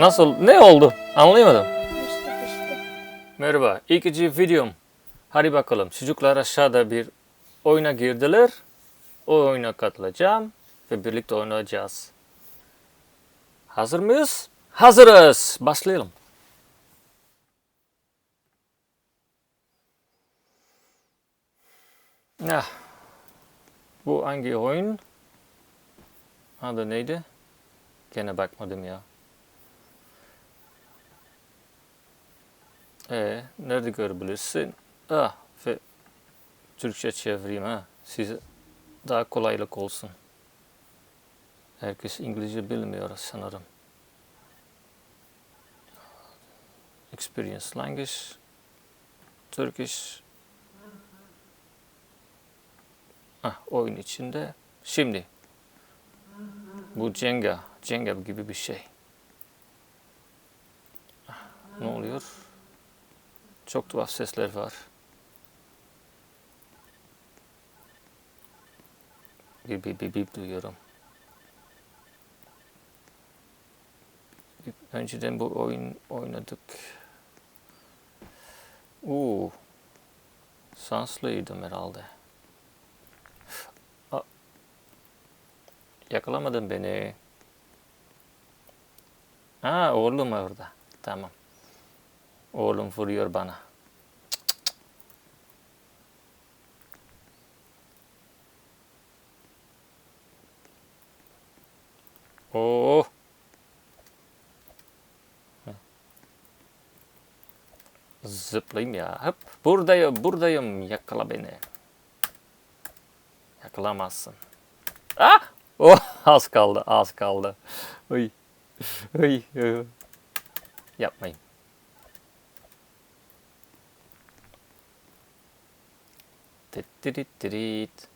Nasıl? Ne oldu? Anlayamadım. Pişti pişti. Merhaba. İkinci videom. Hadi bakalım. Çocuklar aşağıda bir oyuna girdiler. O oyuna katılacağım ve birlikte oynayacağız. Hazır mıyız? Hazırız. Başlayalım. Ah. Bu hangi oyun? Adı neydi? Gene bakmadım ya. Ee, nerede görebilirsin? Ah, ve Türkçe çevireyim ha. Size daha kolaylık olsun. Herkes İngilizce bilmiyor sanırım. Experience language, Turkish. Ah, oyun içinde. Şimdi. Bu Jenga, Jenga gibi bir şey. Ah, ne oluyor? Çok tuhaf sesler var. Bir bip bip bip duyuyorum. Önceden bu oyun oynadık. Oo. Sanslıydım herhalde. Aa. Yakalamadın beni. Ha oğlum orada. Tamam. Oğlum vuruyor bana. Oo. Zıplayayım ya. Hop. Buradayım, buradayım. Yakala beni. Yakalamazsın. Ah! Oh, az kaldı, az kaldı. Uy. uy. Yapmayın. Tittirittirit.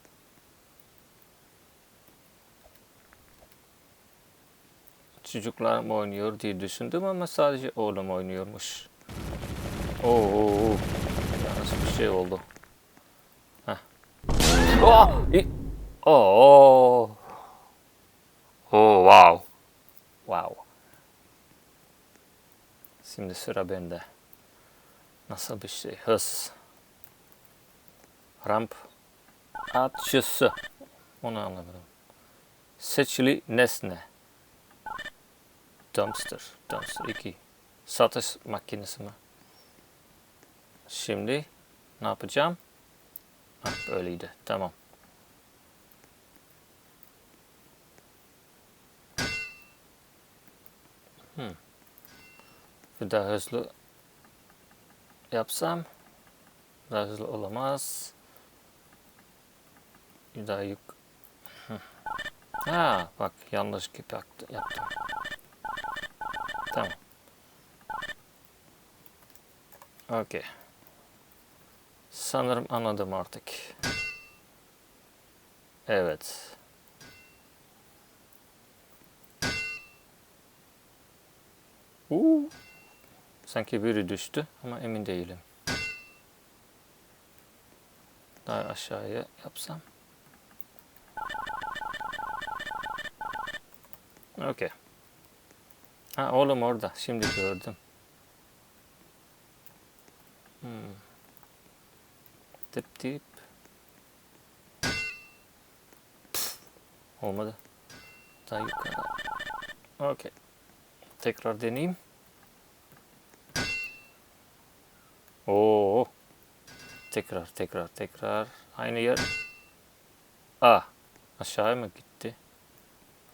Çocuklar mı oynuyor diye düşündüm ama sadece oğlum oynuyormuş. Oo, oo, nasıl bir şey oldu? Heh. Oh! Oo! Oh, wow. Wow. Şimdi sıra bende. Nasıl bir şey? Hız. Ramp açısı. Onu anlamadım. Seçili nesne. Dumpster. Dumpster 2. Satış makinesi mi? Şimdi ne yapacağım? Ha, böyleydi. Tamam. Hmm. Bir daha hızlı yapsam daha hızlı olamaz. Bir daha yük. Ha bak yanlış gibi yaptı- yaptım. Tamam. Okey. Sanırım anladım artık. Evet. Uuu. Sanki biri düştü ama emin değilim. Daha aşağıya yapsam. Okey. Ha oğlum orada. Şimdi gördüm. Hmm. Tip. Pf, Olmadı. Daha yukarı. Okey. Tekrar deneyeyim. Oo. Tekrar tekrar tekrar. Aynı yer. Ah. Aşağıya mı gitti?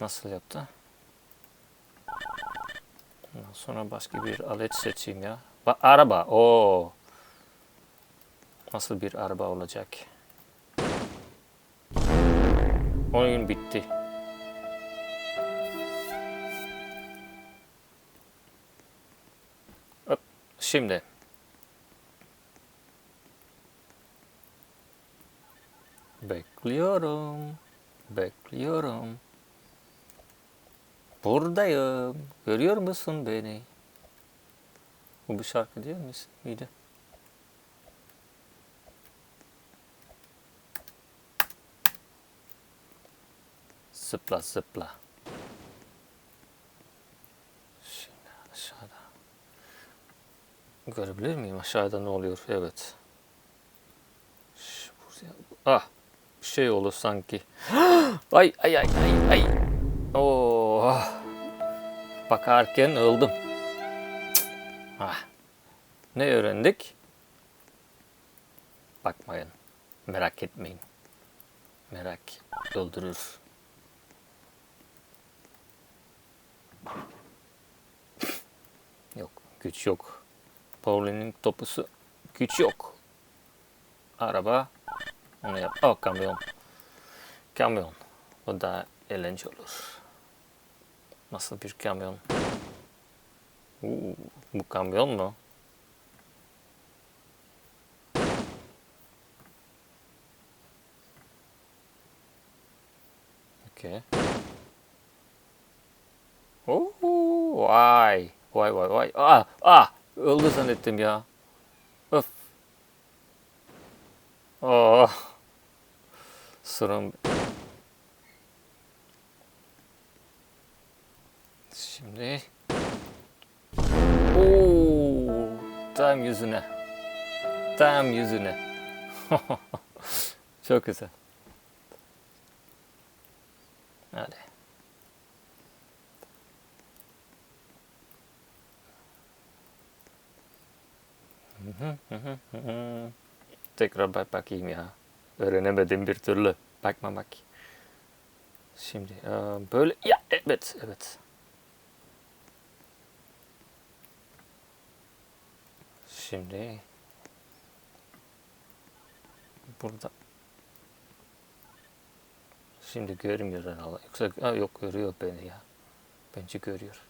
Nasıl yaptı? Sonra başka bir alet seçeyim ya. Ba araba. Oo. Nasıl bir araba olacak? Oyun bitti. Hop, Şimdi. Bekliyorum. Bekliyorum. Buradayım. Görüyor musun beni? Bu bir şarkı değil mi? Miydi? Zıpla zıpla. Şimdi Görebilir miyim aşağıda ne oluyor? Evet. Ah. Bir şey olur sanki. ay ay ay ay ay. Oh. Bakarken öldüm. Ah. Ne öğrendik? Bakmayın. Merak etmeyin. Merak öldürür. Yok. Güç yok. Pauline'in topusu. Güç yok. Araba. Onu yap. Oh kamyon. Kamyon. O da eğlence olur. Nasıl bir kamyon? Uuu, bu kamyon mu? Okey. Oo, vay. Vay vay vay. Ah, ah. Öldü zannettim ya. Öf. Oh. Sıram. Şimdi. Oo, tam yüzüne. Tam yüzüne. Çok güzel. Hadi. Tekrar bak bakayım ya. Öğrenemedim bir türlü. Bakma bak. Şimdi böyle ya evet evet. Şimdi burada Şimdi görmüyor herhalde. Yoksa ha, yok görüyor beni ya. Bence görüyor.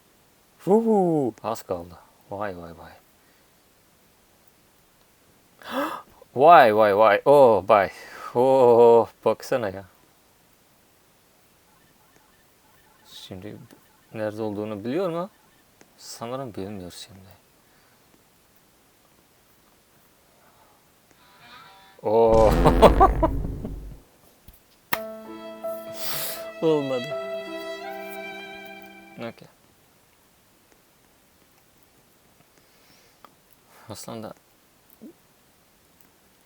Huu, az kaldı. Vay vay vay. Vay vay vay. Oh bay. Oh baksana ya. Şimdi nerede olduğunu biliyor mu? Sanırım bilmiyor şimdi. Oh. Olmadı. Okey. Aslında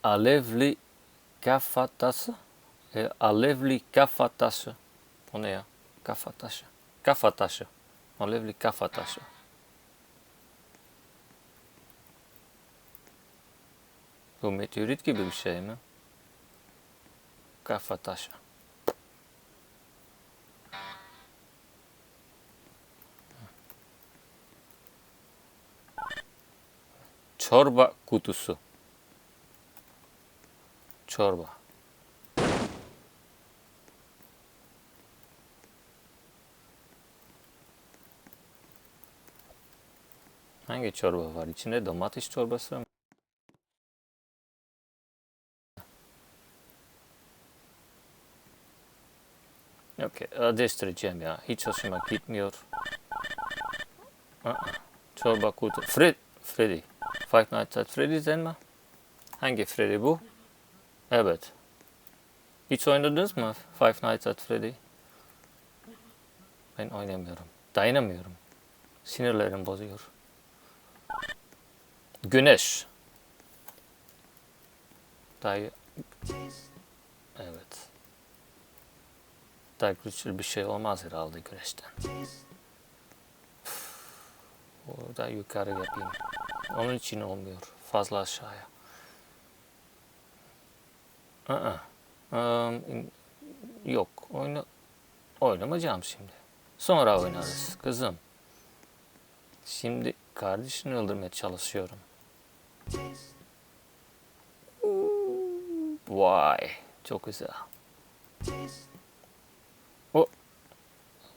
alevli kafatası e, alevli kafatası o ne ya? Kafataşı. Kafataşı. Alevli kafataşı. Bu meteorit gibi bir şey mi? Kafataşı. Çorba kutusu. Çorba. Hangi çorba var? İçinde domates çorbası mı? Okey, değiştireceğim ya. Hiç hoşuma gitmiyor. Aa, çorba kutu. Fred, Freddy. Five Nights at Freddy's'den mi? Hangi Freddy bu? Evet. Hiç oynadınız mı Five Nights at Freddy? Ben oynamıyorum. Dayanamıyorum. Sinirlerim bozuyor. Güneş. Daha Evet. Daha güçlü bir şey olmaz herhalde güneşten. Orada yukarı yapayım. Onun için olmuyor. Fazla aşağıya. Aa, um, yok. Oyna, oynamayacağım şimdi. Sonra oynarız kızım. Şimdi kardeşini öldürmeye çalışıyorum. Vay. Çok güzel.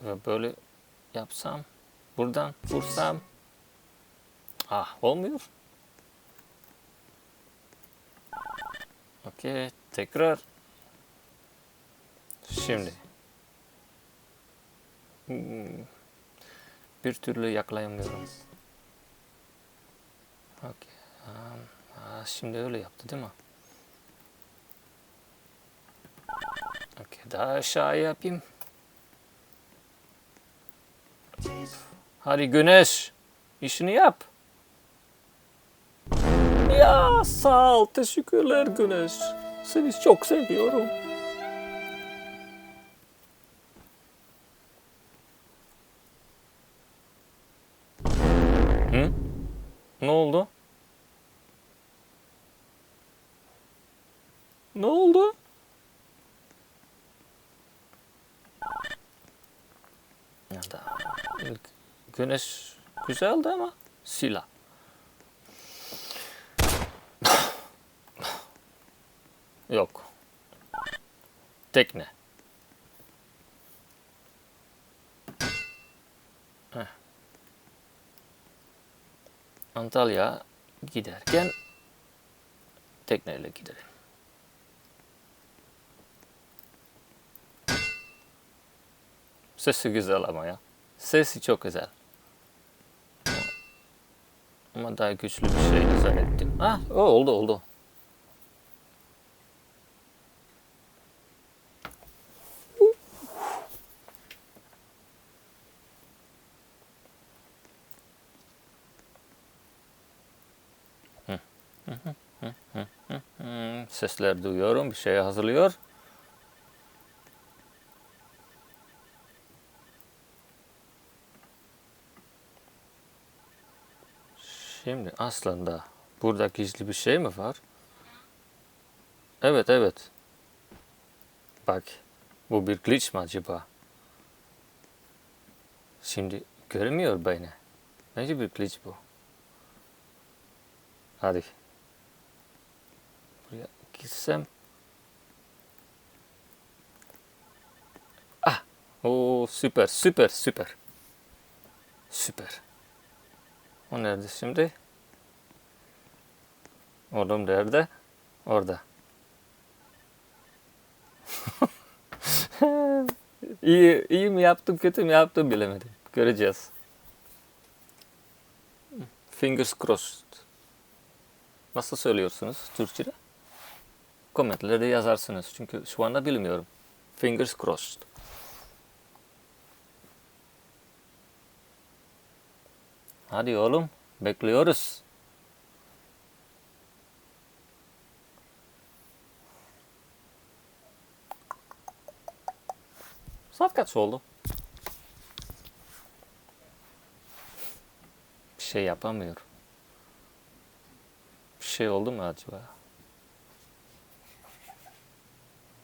Böyle yapsam. Buradan vursam. Ah olmuyor. Okey. Tekrar. Şimdi. Hmm. Bir türlü yakalayamıyorum. Okey. Şimdi öyle yaptı değil mi? Okey. Daha aşağı yapayım. Hadi güneş. işini yap. Ya sağ ol. Teşekkürler Güneş. Seni çok seviyorum. Güneş güzeldi ama silah. Yok. Tekne. Heh. Antalya giderken tekneyle gidelim. Sesi güzel ama ya. Sesi çok güzel. Ama daha güçlü bir şey zannettim. Ah, o oldu oldu. Sesler duyuyorum. Bir şey hazırlıyor. Şimdi aslında burada gizli bir şey mi var? Evet evet. Bak bu bir glitch mi acaba? Şimdi görmüyor beni. Bence bir glitch bu. Hadi. Buraya gitsem. Ah. Oo süper süper süper. Süper. O nerede şimdi? Oğlum nerede? Orada. iyi, iyi mi yaptım, kötü mü yaptım bilemedim. Göreceğiz. Fingers crossed. Nasıl söylüyorsunuz Türkçe'de? Komentlerde yazarsınız. Çünkü şu anda bilmiyorum. Fingers crossed. Hadi oğlum. Bekliyoruz. Saat kaç oldu? Bir şey yapamıyorum. Bir şey oldu mu acaba?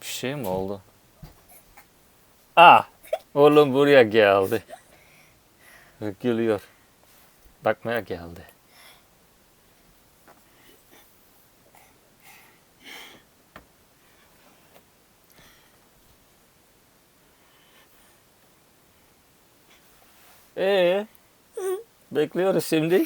Bir şey mi oldu? Ah! Oğlum buraya geldi. Gülüyor. Bakmaya geldi. Ee, bekliyoruz şimdi.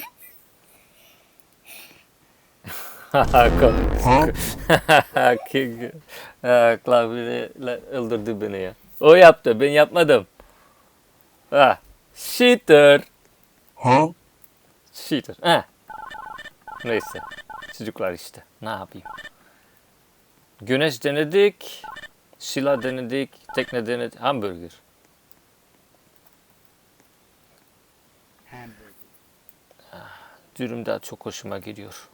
Klavyeyle öldürdü beni ya. O yaptı, ben yapmadım. Ha, cheater. Huh? Cheater. Ha. Neyse. Çocuklar işte. Ne yapayım? Güneş denedik. Silah denedik. Tekne denedik. Hamburger. Dürüm daha çok hoşuma gidiyor.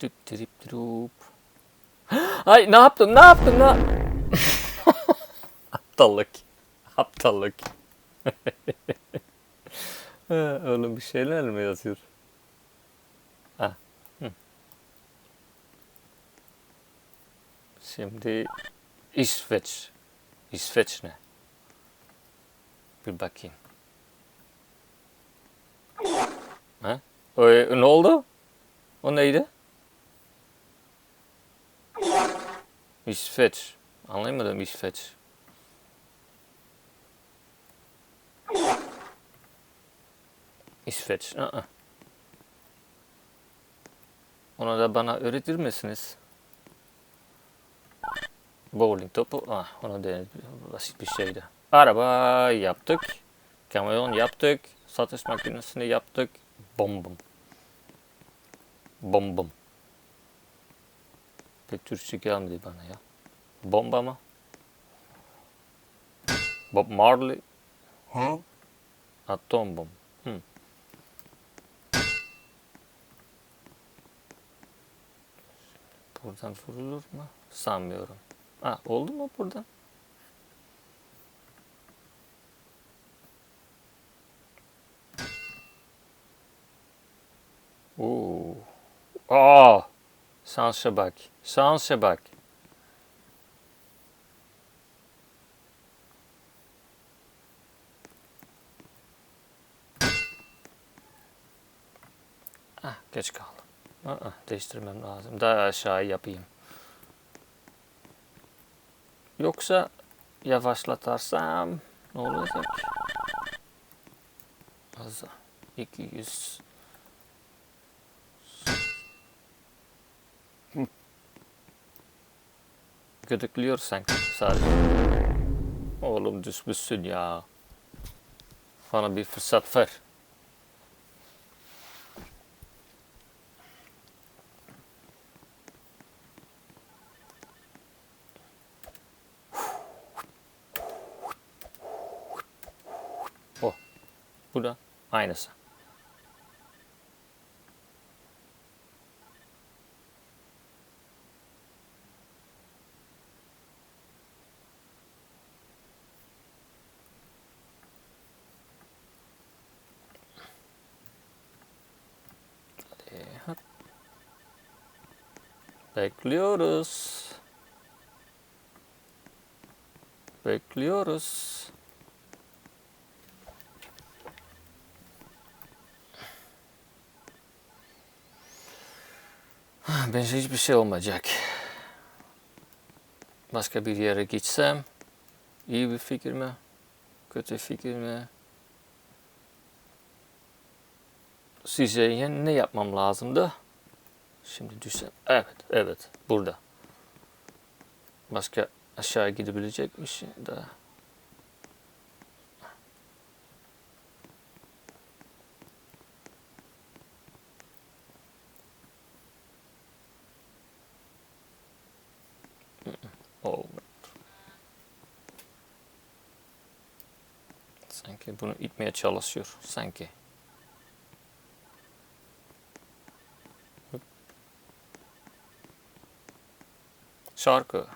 Düp dirip durup. Ay ne yaptın? Ne yaptın? Ne? Aptallık. Aptallık. Oğlum bir şeyler mi yazıyor? Ha. Hı. Şimdi İsveç. İsveç ne? Bir bakayım. Ha? O, ne oldu? O neydi? İsveç. Anlayamadım İsveç. İsveç. Aa. Onu da bana öğretir misiniz? Bowling topu. Ah, onu da basit bir şeydi. Araba yaptık. Kamyon yaptık. Satış makinesini yaptık. Bom bom. Bom bom. Pek Türkçe gelmedi bana ya. Bomba mı? Bob Marley. Huh? Atom bom. Hı. Buradan vurulur mu? Sanmıyorum. Ha, oldu mu buradan? Oo. Aa! Şansa bak. Şansa bak. Ah, geç kaldım. Aa, değiştirmem lazım. Daha aşağı yapayım. Yoksa yavaşlatarsam ne olacak? Az 200 Gıdıklıyor sanki sadece. Oğlum düşmüşsün ya. Bana bir fırsat ver. Bu da aynısı. Bekliyoruz. Bekliyoruz. Bence hiçbir şey olmayacak. Başka bir yere gitsem iyi bir fikir mi? Kötü fikir mi? Sizce ne yapmam lazımdı? Şimdi düşsem. Evet, evet. Burada. Başka aşağı gidebilecekmiş da. Oh. Sanki bunu itmeye çalışıyor. Sanki. Şarkı.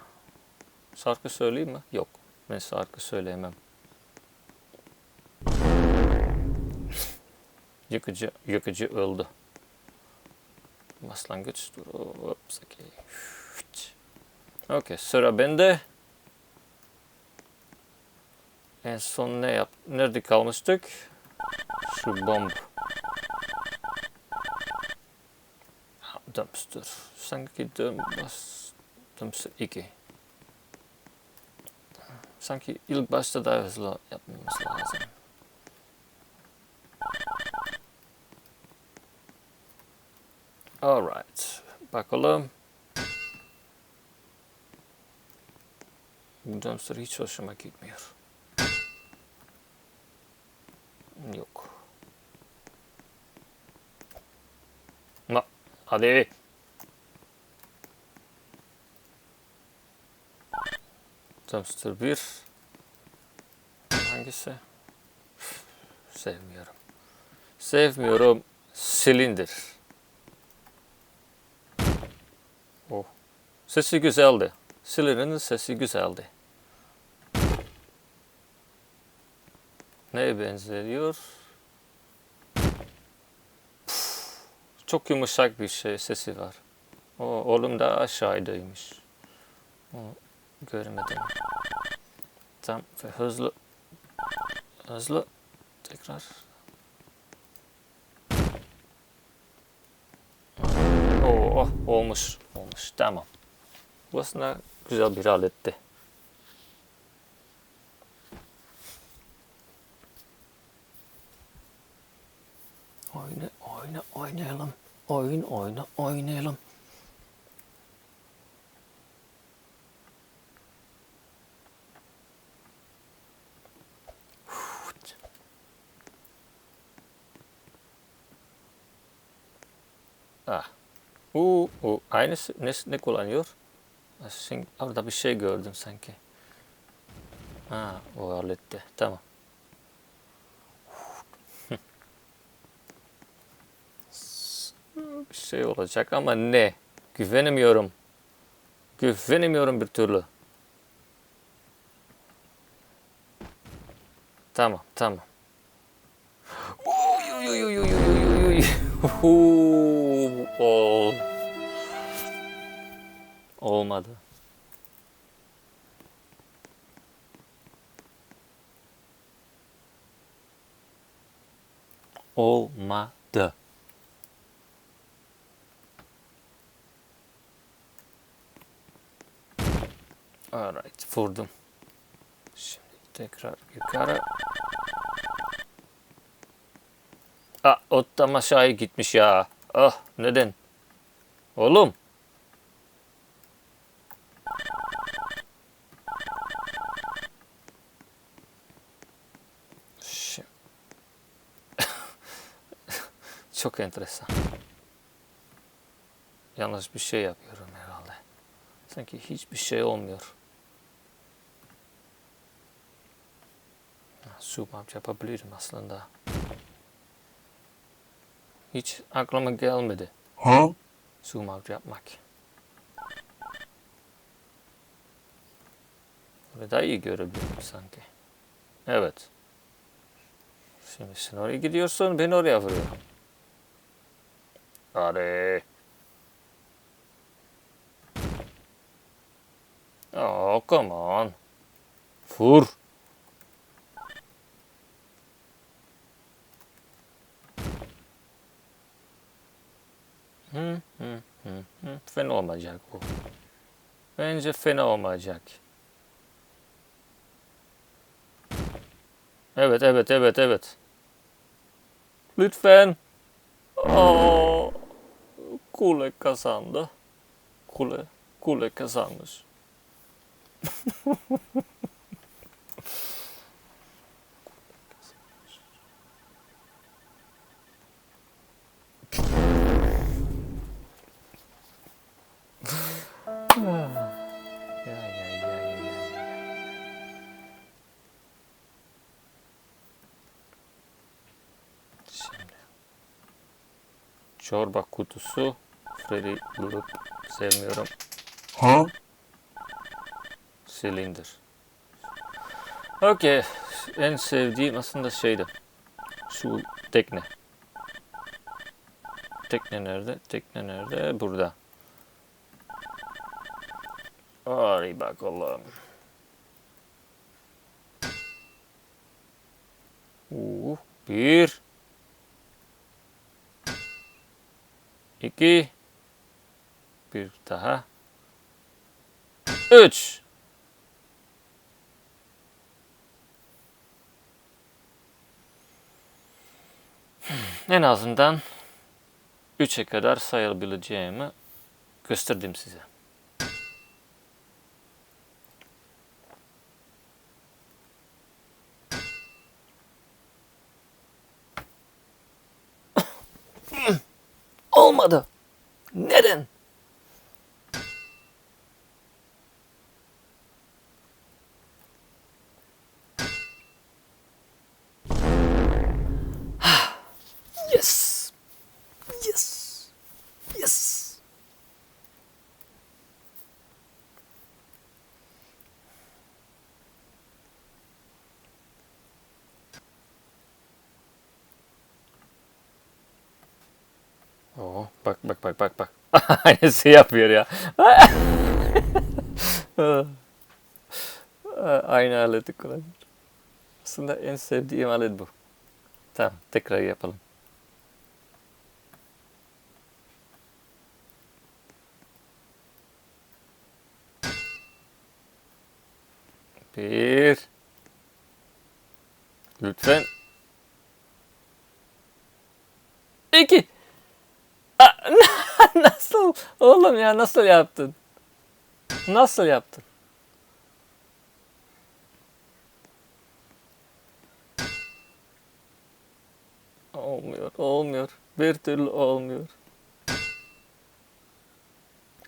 Şarkı söyleyeyim mi? Yok. Ben şarkı söyleyemem. Yıkıcı, yıkıcı öldü. Başlangıç dur. Okay. Okey, sıra bende. En son ne yap? Nerede kalmıştık? Şu bomb. Ha, Dumpster. Sanki dumpster. Dumpster 2. Sanki ilk başta daha hızlı yapmamız lazım. Alright. Bu dumpster hiç hoşuma gitmiyor. Yok. Ma, hadi. Dumpster 1. Hangisi? Sevmiyorum. Sevmiyorum. Silindir. Oh. Sesi güzeldi. Silindir'in sesi güzeldi. Neye benziyor? Puf, Çok yumuşak bir şey sesi var. O oğlum da aşağıdaymış. O, görmedim. Tam ve hızlı hızlı tekrar. Oh, olmuş. Olmuş. Tamam. Bu aslında güzel bir aletti. Oyna, oyna, oynayalım. Oyun, oyna, oynayalım. Ah, Oo, o aynısı ne, ne kullanıyor? Sen, orada bir şey gördüm sanki. Ha, o halletti. Tamam. bir şey olacak ama ne? Güvenemiyorum. Güvenemiyorum bir türlü. Tamam, tamam. Huu, ol. Olmadı. Olmadı. Alright, vurdum. Şimdi tekrar yukarı. Ah, o tam aşağıya gitmiş ya. Ah, neden? Oğlum. Şu- Çok enteresan. Yanlış bir şey yapıyorum herhalde. Sanki hiçbir şey olmuyor. Zoom out yapabilirim aslında. Hiç aklıma gelmedi. Huh? Zoom out yapmak. Böyle daha iyi görebilirim sanki. Evet. Şimdi sen oraya gidiyorsun, ben oraya vuruyorum. Hadi. Oh, come on. Vur. Hı, hı, hı, hı. Fena olmayacak bu. Bence fena olmayacak. Evet, evet, evet, evet. Lütfen. Aa, kule kazandı. Kule, kule kazanmış. Çorba kutusu. Freddy Loop sevmiyorum. Huh? Silindir. Okey. En sevdiğim aslında şeydi. Şu tekne. Tekne nerede? Tekne nerede? Burada. Hadi bakalım. Uh, bir. İki. Bir daha. Üç. En azından 3'e kadar sayabileceğimi gösterdim size. Olmadı. Neden? Yes. Yes. Yes. Oo, bak bak bak bak. Aynısı yapıyor ya. Aynı aleti kullanıyor. Aslında en sevdiğim alet bu. Tamam, tekrar yapalım. Bir. Lütfen. İki. Aa, nasıl? Oğlum ya nasıl yaptın? Nasıl yaptın? Olmuyor, olmuyor. Bir türlü olmuyor.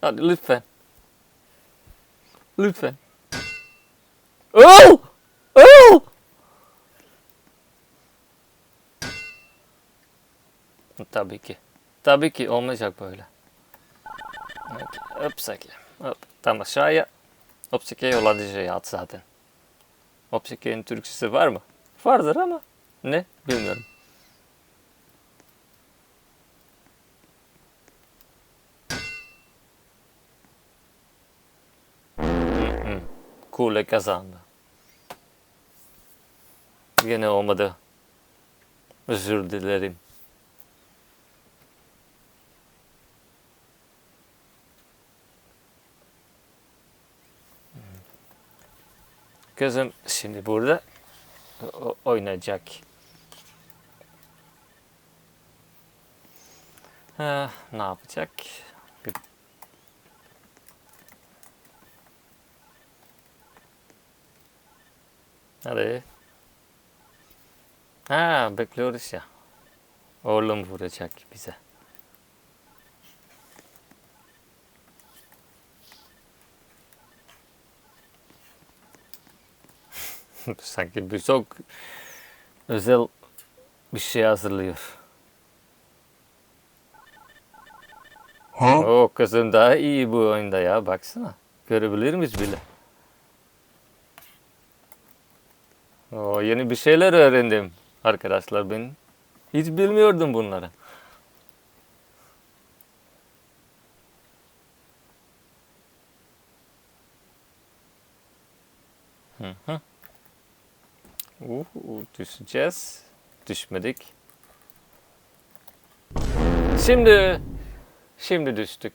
Hadi lütfen. Lütfen. Oh! Oh! Tabii ki. Tabii ki olmayacak böyle. Hopsaki. Hop. Tam aşağıya. Hopsaki yolladıcıya at zaten. Hopsaki'nin Türkçesi var mı? Vardır ama ne bilmiyorum. Kule kazandı. Yine olmadı. Özür dilerim. Kızım şimdi burada oynayacak. Ha, ne yapacak? Hadi. Ha, bekliyoruz ya. Oğlum vuracak bize. Sanki bir çok özel bir şey hazırlıyor. O kızım daha iyi bu oyunda ya baksana. Görebilir miyiz bile? O yeni bir şeyler öğrendim arkadaşlar ben. Hiç bilmiyordum bunları. Hı hı. Uh, düşeceğiz. Düşmedik. Şimdi şimdi düştük.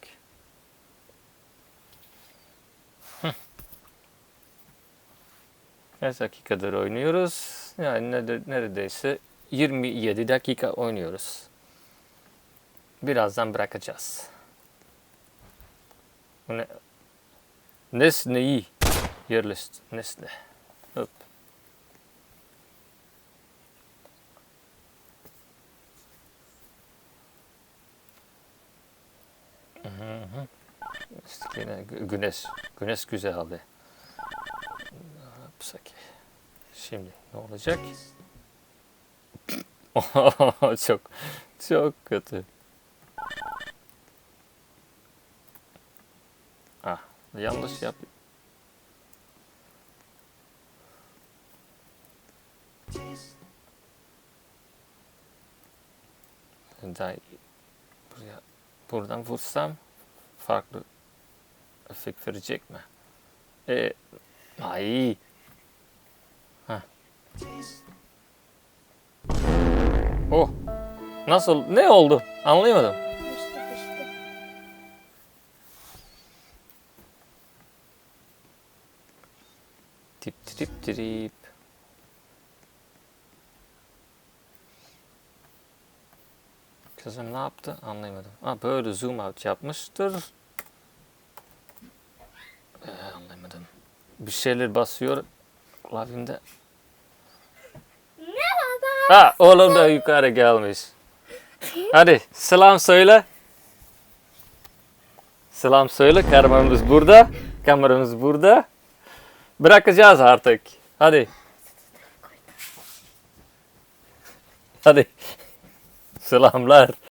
Kaç dakikadır oynuyoruz? Yani nere- neredeyse 27 dakika oynuyoruz. Birazdan bırakacağız. Ne? Nesneyi yerleşti. Nesne. Hop. Hı. İşte güneş. Güneş güzel abi. Yapsak. Şimdi ne olacak? çok çok kötü. Ah, yanlış yap. Daha buraya buradan vursam farklı efekt verecek mi? E, ay. Ha. Oh. Nasıl? Ne oldu? Anlayamadım. Tip tip trip. Kızım ne yaptı? Anlayamadım. Ha böyle zoom out yapmıştır. Ee, anlayamadım. Bir şeyler basıyor klavyemde. Merhaba. Ha oğlum da yukarı gelmiş. Hadi selam söyle. Selam söyle. Kameramız burada. Kameramız burada. Bırakacağız artık. Hadi. Hadi. Selamlar.